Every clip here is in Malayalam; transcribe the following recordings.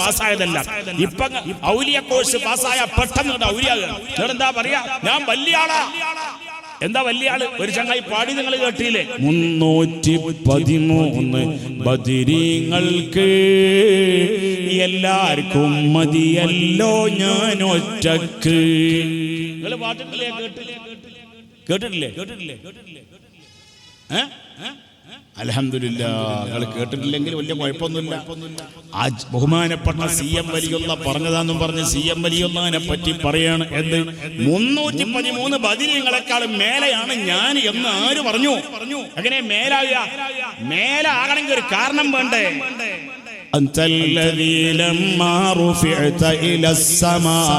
പാസ്സായതല്ല. ഇപ്പൊ ഔലിയ കോഴ്സ് പാസ്സായ പെട്ടെന്ന് ഇങ്ങട് എന്താ പറയാ? ഞാൻ വലിയ ആളാ. എന്താ വലിയ ആൾ? ഒരു ചങ്ങായി പാടി നിങ്ങൾ കേട്ടില്ലേ? മുന്നൂറ്റി പതിമൂന്ന് ബദിരീങ്ങൾക്ക് എല്ലാവർക്കും മതിയല്ലോ ഞാൻ ഒറ്റയ്ക്ക്. നിങ്ങൾ പാട്ടിട്ടില്ലേ? കേട്ടില്ലേ? കേട്ടിട്ടില്ലേ? കേട്ടിട്ടില്ലേ? കേട്ടിട്ടില്ലേ? ഏ? അൽഹംദുലില്ലാ നിങ്ങൾ കേട്ടിട്ടില്ലെങ്കിൽ വലിയ കുഴപ്പമൊന്നുമില്ല ആ ജ് ബഹുമാനപ്പെട്ട സി എം വലിയുള്ള പറഞ്ഞതാന്നും പറഞ്ഞ് സി എം വലിയുള്ളതിനെ പറ്റി പറയാണ് എന്ത് മുന്നൂറ്റി പതിമൂന്ന് ബദിരീങ്ങളെക്കാളും മേലെയാണ് ഞാൻ എന്ന് ആര് പറഞ്ഞു അങ്ങനെ മേലാകുക മേലാകണമെങ്കിൽ ഒരു കാരണം വേണ്ടേ أنت الذي لما رفعت إلى السماء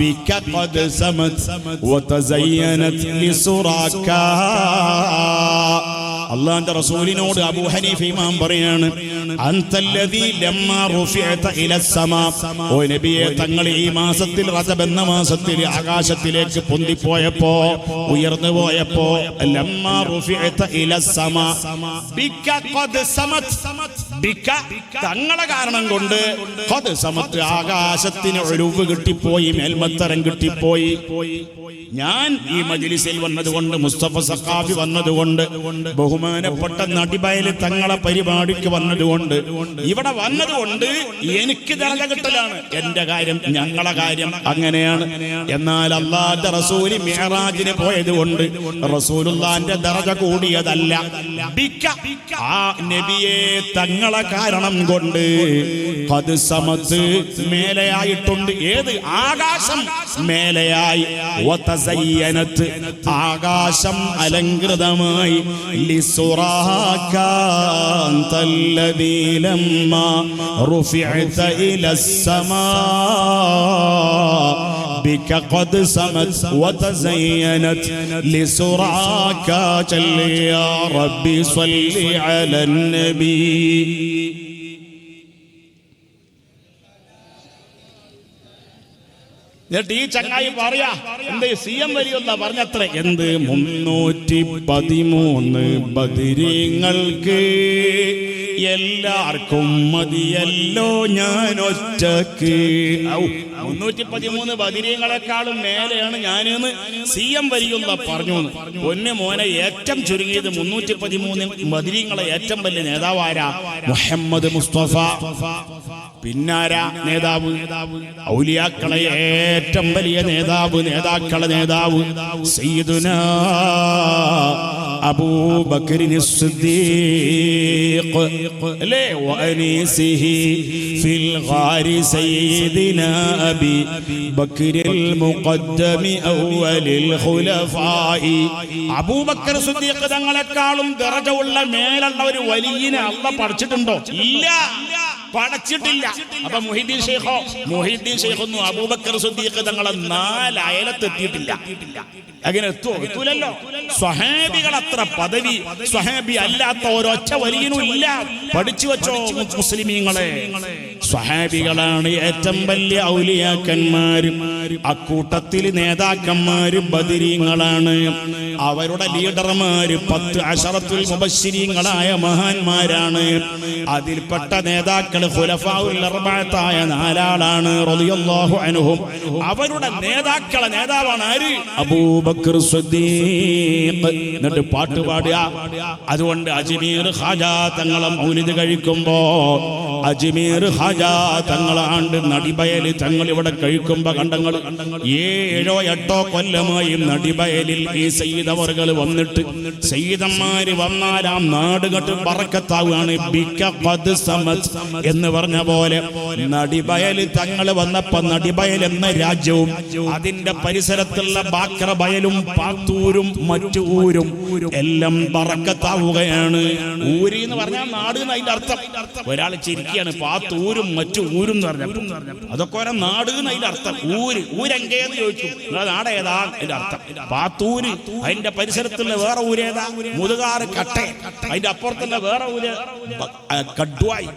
بك قد سمت وتزينت لسراك അള്ളാന്റെ റസൂലിനോട് അബൂ ഹനീഫ ഇമാം പറയാണ് അന്തല്ലദീ ലമ്മാ റുഫിഅത ഇല സമാ. ഓ നബിയെ തങ്ങൾ ഈ മാസത്തിൽ റജബ് എന്ന മാസത്തിൽ ആകാശത്തിലേക്ക് പൊന്തിപ്പോയപ്പോ ഉയർന്നു പോയപ്പോ ലമ്മാ റുഫിഅത ഇല സമാ. ബിക ഖദ് സമത്. ബിക തങ്ങളെ കാരണം കൊണ്ട് കൊത് സമത്ത് ആകാശത്തിന് ഒഴിവ് കിട്ടിപ്പോയി മേൽമത്തരം കിട്ടിപ്പോയി. ഞാൻ ഈ മജ്ലിസിൽ വന്നതുകൊണ്ട് മുസ്തഫ സഖാഫി വന്നതുകൊണ്ട് ബഹുമാനപ്പെട്ട നടിബയൽ തങ്ങളെ പരിപാടിക്ക് വന്നതുകൊണ്ട് ഇവിടെ വന്നതുകൊണ്ട് എനിക്ക് ദർജ കിട്ടലാണ് എന്റെ കാര്യം ഞങ്ങളെ കാര്യം അങ്ങനെയാണ്. എന്നാൽ അള്ളാന്റെ റസൂൽ മേറാജിന് പോയത് കൊണ്ട് റസൂലുള്ളാന്റെ ദർജ കൂടിയതല്ല. ബിക്ക. ആ നബിയെ തങ്ങളെ കാരണം കൊണ്ട് അത് സമത്ത് മേലെയായിട്ടുണ്ട്. ഏത്? ആകാശം. മേലെയായി ആകാശം അലങ്കൃതമായി ലിസുറാക അന്തല്ലദീ ലമ്മാ റുഫിഅത ഇലസ്സമാ بك قد سمت وتزينت لسراك جل يا ربي صل على النبي എന്നിട്ട് ഈ ചങ്ങായി പറയാ എന്ത് സി എം വലിയുള്ള പറഞ്ഞത്ര എന്ത് മുന്നൂറ്റി പതിമൂന്ന് ബദിരീങ്ങൾക്ക് എല്ലാവർക്കും മതിയല്ലോ ഞാൻ ഒറ്റയ്ക്ക് മുന്നൂറ്റി പതിമൂന്ന് ബദിരീങ്ങളെക്കാളും മേലെയാണ് ഞാനെന്ന് സി എം വരിയുള്ള പറഞ്ഞു പൊന്നു മോനെ ഏറ്റം ചുരുങ്ങിയത് മുന്നൂറ്റി പതിമൂന്ന് ബദിരീങ്ങളെ ഏറ്റവും വലിയ നേതാവാരാ മുഹമ്മദ് മുസ്തഫ. പിന്നാരാ നേതാവ്? ഔലിയാക്കളെ ഏറ്റവും വലിയ നേതാവ് നേതാക്കളെ നേതാവ് സയ്യിദുന അബൂബക്രിന് സിദ്ദീഖ് അല്ലേ? വഅനീസിഹി ഫിൽ ഗാരി സയ്യിദിന അബി ബക്രിൽ മുഖദ്ദമി അവലിൽ ഖുലഫായി. അബൂബക്കർ സിദ്ദീഖ് തങ്ങളെക്കാളും ദറജ ഉള്ള മേലുള്ള ഒരു വലിയനെ അള്ള പഠിച്ചിട്ടുണ്ടോ? ഇല്ല. പടച്ചിട്ടില്ല. അപ്പൊ മുഹിദ്ദീൻ ഷെയ്ഖോ മുഹിദ്ദീൻ ഷെയ്ഖൊന്നും അബൂബക്കർ സുദ്ദീഖ് തങ്ങളെ നാല് അയലത്തെത്തിയിട്ടില്ല അങ്ങനെ എത്തുമോ എത്തൂലല്ലോ. സ്വഹാബികൾ അത്ര പദവി സ്വഹാബി അല്ലാത്ത ഒരൊറ്റ വലിയനും ഇല്ല. പഠിച്ചു വെച്ചോ മുസ്ലിമീങ്ങളെ? സ്വഹാബികളാണ് ഏറ്റവും വലിയ ഔലിയാക്കന്മാരും. അക്കൂട്ടത്തിൽ നേതാക്കന്മാര് ബദിരീങ്ങളാണ്. അവരുടെ ലീഡർമാര് പത്ത് അഷറത്തുൽ മുബശ്ശിരീങ്ങളായ മഹാന്മാരാണ്. അതിൽപ്പെട്ട നേതാക്കൾ അർബഅത്തായ നാലാളാണ് റളിയല്ലാഹു അൻഹും. അവരുടെ നേതാക്കളെ നേതാവാണ് ആര് അബൂബക്കർ എന്നിട്ട് പാട്ട് പാടുക. അതുകൊണ്ട് അജ്മീർ ഹാജാ തങ്ങളെ മൗലിദ് കഴിക്കുമ്പോ അജ്മീർ ഹജ തങ്ങളാണ്ട് നടിബയൽ തങ്ങൾ ഇവിടെ കഴിക്കുമ്പോ കണ്ടങ്ങൾ ഏഴോ എട്ടോ കൊല്ലമായി നടിബയലിൽ ഈ സയ്യിദവർകൾ വന്നിട്ട് സയ്യിദന്മാര് വന്നാലാം നാട് കെട്ട് പറക്കത്താവുകയാണ്. എന്ന് പറഞ്ഞ പോലെ നടിബയൽ തങ്ങൾ വന്നപ്പോ നടിബയൽ എന്ന രാജ്യവും അതിന്റെ പരിസരത്തുള്ള ബാക്ര ബയലും പാത്തൂരും മറ്റു ഊരും എല്ലാം പറക്കത്താവുകയാണ്. ഊരി എന്ന് പറഞ്ഞാൽ നാട് അതിന്റെ അർത്ഥം. ഒരാൾ ചിരിക്കുകയാണ് പാത്തൂരും മറ്റു ഊരും എന്ന് പറഞ്ഞു അതൊക്കെ ഓരോ നാട് അതിന്റെ അർത്ഥം. ഊര് ഊരെങ്കേന്ന് ചോദിച്ചു നിങ്ങളെ നാട് ഏതാ? അതിന്റെ അർത്ഥം. പാത്തൂര് അതിന്റെ പരിസരത്തുള്ള വേറെ ഊരേതാ മുതുകാറ് കട്ട. അതിന്റെ അപ്പുറത്തുള്ള വേറെ ഊര് കഡ്വായി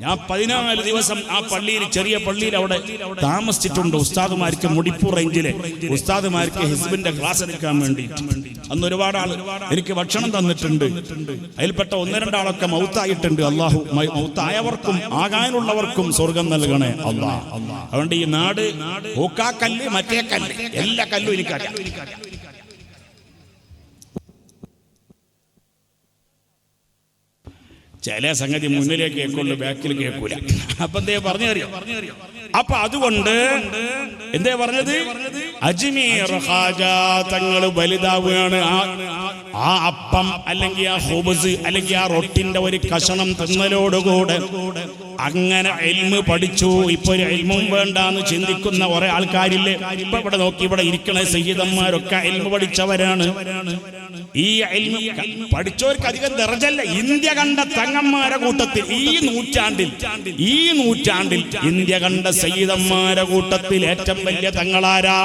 ഞാൻ പതിനാല് ദിവസം ആ പള്ളിയിൽ ചെറിയ പള്ളിയിൽ അവിടെ താമസിച്ചിട്ടുണ്ട് ഉസ്താദുമാർക്ക് മുടിപ്പൂർ റേഞ്ചിലെ. ഉസ്താദുമാർക്ക് ഹിസ്ബിന്റെ ക്ലാസ് എടുക്കാൻ വേണ്ടി. അന്ന് ഒരുപാട് ആൾ എനിക്ക് ഭക്ഷണം തന്നിട്ടുണ്ട്. അതിൽപ്പെട്ട ഒന്ന് രണ്ടാളൊക്കെ മൗത്തായിട്ടുണ്ട്. അള്ളാഹു മൗത്തായവർക്കും ആകാനുള്ളവർക്കും സ്വർഗം നൽകണേ അള്ളാ. അതുകൊണ്ട് ഈ നാട് കല്ല് മറ്റേ കല്ല്. എല്ലാ കല്ലും എനിക്കറിയാം ചില സംഗതി മുന്നിലേക്ക് കേൾക്കുള്ളൂ ബാക്കിൽ കേൾക്കൂല. അപ്പൊ എന്തേ പറഞ്ഞു അറിയോ അപ്പൊ അതുകൊണ്ട് എന്തേ പറഞ്ഞത്? അജ്മീർ ഹാജ തങ്ങൾ വലുതാവുകയാണ്. ആ അപ്പം അല്ലെങ്കിൽ ആ ഹുബസ് അല്ലെങ്കിൽ ആ റൊട്ടിന്റെ ഒരു കഷണം തിന്നലോടുകൂടെ അങ്ങനെ എൽമ് പഠിച്ചു. ഇപ്പൊ ഒരു എൽമും വേണ്ടാന്ന് ചിന്തിക്കുന്ന കുറെ ആൾക്കാരില്ലേ ഇപ്പൊ ഇവിടെ നോക്കി ഇവിടെ ഇരിക്കണ സയ്യിദന്മാരൊക്കെ എൽമ് പഠിച്ചവരാണ്. ഈ പഠിച്ചവർക്ക് അധികം ദർജല്ല ഇന്ത്യ കണ്ട തങ്ങന്മാരെ കൂട്ടത്തിൽ ഈ നൂറ്റാണ്ടിൽ ഈ നൂറ്റാണ്ടിൽ ഇന്ത്യ കണ്ട സയ്യിദന്മാരെ കൂട്ടത്തിൽ ഏറ്റവും വലിയ തങ്ങളാരാ?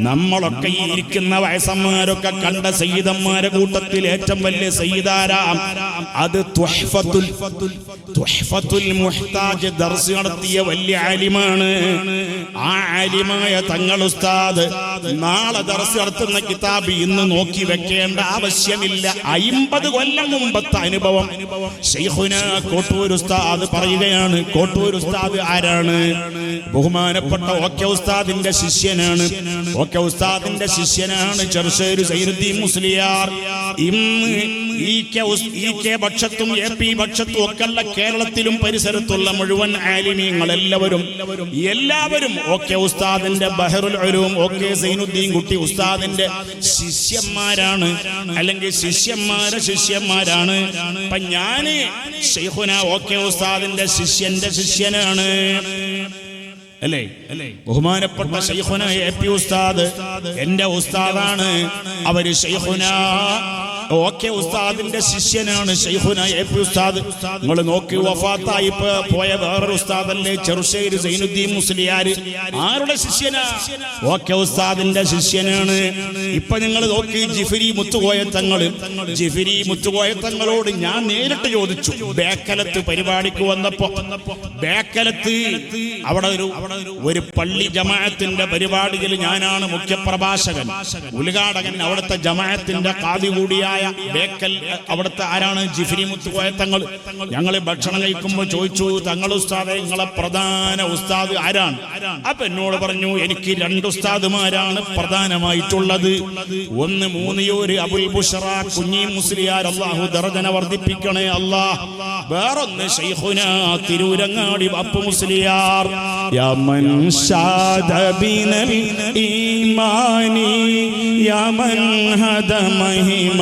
നമ്മളൊക്കെ ഇരിക്കുന്ന വയസ്സന്മാരൊക്കെ കണ്ട സയ്യിദന്മാരെ കൂട്ടത്തിൽ ഏറ്റവും വലിയ സയ്യിദാരാ? അത് മുഹ്താജ് ദർസ് നടത്തിയ വലിയ ആലിമാണ്. ആ ആലിമായ തങ്ങൾ ഉസ്താദ് നാളെ ദർസ് നടത്തുന്ന കിതാബ് ഇന്ന് നോക്കി വെക്കേണ്ട ആവശ്യമില്ല. അയിമ്പത് കൊല്ലം മുമ്പത്തെ അനുഭവം. കോട്ടൂർ ഉസ്താദ് പറയുകയാണ്. കോട്ടൂർ ഉസ്താദ് ആരാണ്? ബഹുമാനപ്പെട്ട ഓക്കെ ഉസ്താദിന്റെ ശിഷ്യനാണ്. ഓക്കെ ഉസ്താദിന്റെ ശിഷ്യനാണ് ചെറുശ്ശേരി സൈനുദ്ദീൻ മുസ്ലിയാർ. ഇന്ന് എ പി പക്ഷത്തും ഒക്കെയുള്ള കേരളത്തിലും പരിസരത്തുള്ള മുഴുവൻ ആലിമീങ്ങൾ എല്ലാവരും എല്ലാവരും ഓക്കെ ഉസ്താദിന്റെ ബഹറുൽ ഉലൂം ഓക്കെ സൈനുദ്ദീൻ കുട്ടി ഉസ്താദിന്റെ ശിഷ്യന്മാരാണ്. അല്ലെങ്കിൽ ശിഷ്യന്മാരെ ശിഷ്യന്മാരാണ്. അപ്പൊ ഞാൻ ഷെയ്ഖുന ഓക്കെ ഉസ്താദിന്റെ ശിഷ്യന്റെ ശിഷ്യനാണ്. അല്ലേ? ബഹുമാനപ്പെട്ട ഷെയ്ഖുന എ പി ഉസ്താദ്. എന്റെ ഉസ്താദാണ്. അവർ ഷെയ്ഖുന ഓക്കെ ഉസ്താദിന്റെ ശിഷ്യനാണ് ഷെയ്ഖുന എ പി ഉസ്താദ്. നിങ്ങൾ നോക്കി വഫാത്തായി പോയ വേറൊരു ഉസ്താദല്ലേ ചെറുശ്ശേരി സൈനുദ്ദീൻ മുസ്ലിയാർ ആരുടെ ശിഷ്യനാ? ഓക്കെ ഉസ്താദിന്റെ ശിഷ്യനാണ്. ഇപ്പൊ നിങ്ങൾ നോക്കി ജിഫിരി മുത്തുകോയ തങ്ങൾ ജിഫിരി മുത്തുകോയ തങ്ങളോട് ഞാൻ നേരിട്ട് ചോദിച്ചു ബേക്കലത്ത് പരിപാടിക്ക് വന്നപ്പോ ബേക്കലത്ത് അവിടെ ഒരു ഒരു പള്ളി ജമാഅത്തിന്റെ പരിപാടിയിൽ ഞാനാണ് മുഖ്യപ്രഭാഷകൻ. ഉദ്ഘാടകൻ അവിടുത്തെ ജമാഅത്തിന്റെ കാതി കൂടിയായ എംഡിയായ ബേക്കൽ അവിടുത്തെ ആരാണ്? ജിഫിരി മുത്തുകോയ തങ്ങൾ. ഞങ്ങൾ ഭക്ഷണം കഴിക്കുമ്പോൾ ചോദിച്ചു തങ്ങൾ ഉസ്താദ് നിങ്ങളെ പ്രധാന ഉസ്താദ് ആരാണ്? അപ്പൊ എന്നോട് പറഞ്ഞു എനിക്ക് രണ്ട് ഉസ്താദുമാരാണ് പ്രധാനമായിട്ടുള്ളത്. ഒന്ന് മൂന്നിയൂര് അബുൽ ബുഷറ കുഞ്ഞി മുസ്ലിയാർ അള്ളാഹു ദർജന വർദ്ധിപ്പിക്കണേ അള്ളാഹ് വേറൊന്ന് ഷെയ്ഖുന തിരൂരങ്ങാടി അപ്പു മുസ്ലിയാർ. യമൻ ഈമാനി യമൻ ഹദ മഹിമ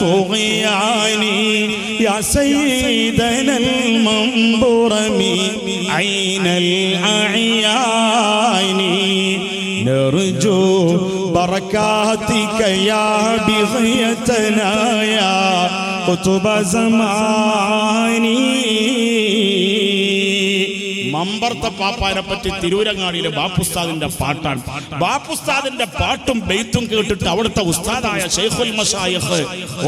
طغياني يا سيدنا المنبرم عين الأعيان. نرجو بركاتك يا بغيتنا يا قطب زماني. മമ്പർത്ത പാപ്പാനെ പറ്റി തിരൂരങ്ങാടിയിലെ ബാപ്പുസ്താദിന്റെ പാട്ടാണ്. ബാപ്പുസ്താദിന്റെ പാട്ടും ബെയ്ത്തും കേട്ടിട്ട് അവിടുത്തെ ഉസ്താദായ ഷെയ്ഖുൽ മഷായിഖ്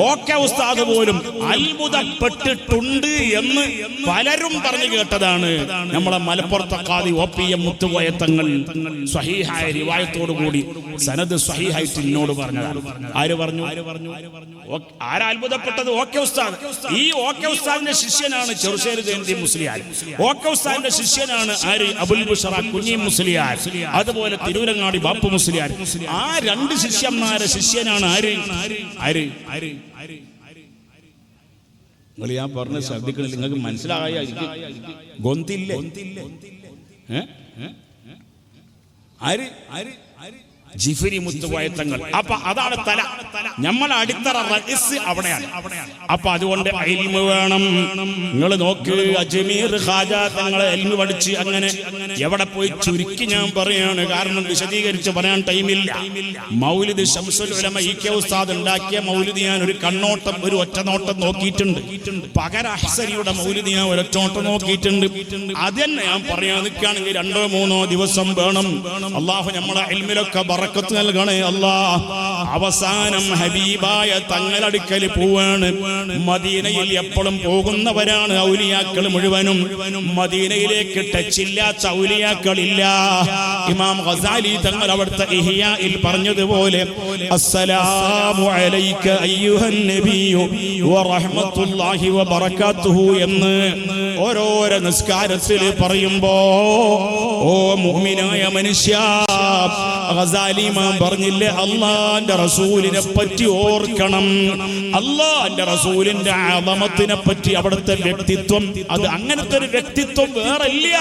ഓക്കെ ഉസ്താദ് പോലും അത്ഭുതപ്പെട്ടിട്ടുണ്ട് എന്ന് പലരും പറഞ്ഞു കേട്ടതാണ്. നമ്മളെ മലപ്പുറത്തെ കാതി ഒ പി എം മുത്തുപോയ തങ്ങൾ സ്വഹീഹായ റിവായത്തോടു കൂടി സനദ് സ്വഹീഹായിട്ട് എന്നോട് പറഞ്ഞതാണ്. ആര് പറഞ്ഞു? ആരാ അത്ഭുതപ്പെട്ടത്? ഓക്കെ ഉസ്താദ്. ഈ ഓക്കെ ഉസ്താദിന്റെ ശിഷ്യനാണ് ചെറുശ്ശേരി ജയന്തി മുസ്ലിയാൽ ഓക്കെ ഉസ്താദിന്റെ ശിഷ്യനാണ് ആര്? അബുൽ ബുഷറ കുഞ്ഞി മുസ്ലിയാർ. അതുപോലെ തിരൂരങ്ങാടി ബാപ്പു മുസ്ലിയാർ. ആ രണ്ട് ശിഷ്യന്മാരെ ശിഷ്യനാണ് ആര്? ആര്? ആര്? നിങ്ങൾ ഞാൻ പറഞ്ഞ ശ്രദ്ധിക്കണില്ല നിങ്ങൾക്ക് മനസ്സിലായ ഗൊന്തില്ലേ? ആര്? ആര്? ആര്? ജിഫിരി മുത്തുപോയത്തങ്ങൾ അപ്പൊ അതാണ് തല. നമ്മളെ അടിത്തറ റഇസ് അവിടെയാണ്. അപ്പൊ അതുകൊണ്ട് അയിൽമ വേണം. നിങ്ങൾ നോക്കി അജ്മീർ ഹാജ തങ്ങളെ എൽമ് പഠിച്ച് അങ്ങനെ എവിടെ പോയി ചുരുക്കി ഞാൻ പറയാണ്. കാരണം വിശദീകരിച്ച് പറയാൻ ടൈമില്ല. മൗലിദ് ഷംസുൽ ഉലമ കെ ഉസ്താദ് ഉണ്ടാക്കിയ മൗലിദ് ഞാൻ ഒരു കണ്ണോട്ടം ഒരു ഒറ്റ നോട്ടം നോക്കിയിട്ടുണ്ട്. പകര അഹ്സരിയുടെ മൗലിദ് ഞാൻ ഒരൊറ്റോട്ടം നോക്കിയിട്ടുണ്ട്. അതന്നെ തന്നെ ഞാൻ പറയാൻ നിൽക്കുകയാണെങ്കിൽ രണ്ടോ മൂന്നോ ദിവസം വേണം. അള്ളാഹു നമ്മളെ എൽമിലൊക്കെ ബറക്കത്ത് നൽകണേ അല്ലാ. അവസാനം ഹബീബായ തങ്ങളടുക്കൽ പോവാണ്. മദീനയിൽ എപ്പോഴും പോകുന്നവരാണ് ഔലിയാക്കൾ മുഴുവനും. മദീനയിലേക്ക് ടച്ചില്ലാത്ത ഔലിയാക്കളില്ല. ഇമാം ഹസാലി തങ്ങൾ അവിടുത്തെ ഇഹിയയിൽ പറഞ്ഞതുപോലെ അസ്സലാമു അലൈക അയ്യുഹൻ നബിയു വബറകാതുഹു എന്ന് ഓരോരോ നിസ്കാരത്തിൽ പറയുമ്പോ ഓ മുഅ്മിനായ മനുഷ്യ ഇമാം പറഞ്ഞില്ലേ അള്ളാന്റെ റസൂലിനെ പറ്റി ഓർക്കണം. അള്ളാന്റെ റസൂലിന്റെ ആദമത്തിനെ പറ്റി അവിടുത്തെ വ്യക്തിത്വം അത് അങ്ങനത്തെ ഒരു വ്യക്തിത്വം വേറെ ഇല്ല